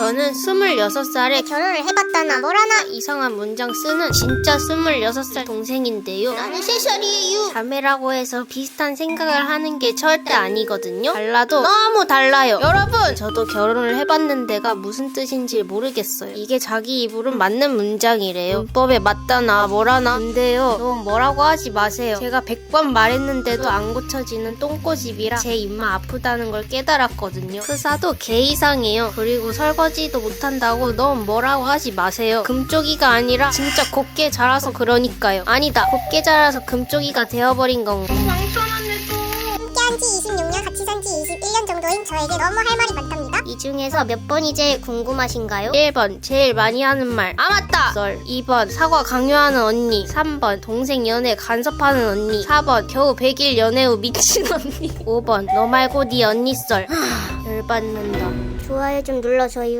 저는 26살에 결혼을 해봤다나 뭐라나 이상한 문장 쓰는 진짜 26살 동생인데요. 나는 3살이에요 자매라고 해서 비슷한 생각을 하는 게 절대 아니거든요. 달라도 너무 달라요. 여러분, 저도 결혼을 해봤는데가 무슨 뜻인지 모르겠어요. 이게 자기 입으로 맞는 문장이래요. 문법에 맞다나 뭐라나. 근데요, 너무 뭐라고 하지 마세요. 제가 100번 말했는데도 안 고쳐지는 똥꼬집이라 제 입만 아프다는 걸 깨달았거든요. 크사도 개 이상해요. 그리고 설거지 도 못한다고 너무 뭐라고 하지 마세요. 금쪽이가 아니라 진짜 곱게 자라서 그러니까요. 아니다. 곱게 자라서 금쪽이가 되어버린 건가. 함께한 지 26년 같이 산 지 21년 정도인 저에게 너무 할 말이 많답니다 이 중에서 몇 번이 제일 궁금하신가요? 1번 제일 많이 하는 말 아 맞다 썰 2번 사과 강요하는 언니 3번 동생 연애 간섭하는 언니 4번 겨우 100일 연애 후 미친 언니 5번 너 말고 네 언니 썰 하, 열받는다 좋아요 좀 눌러줘요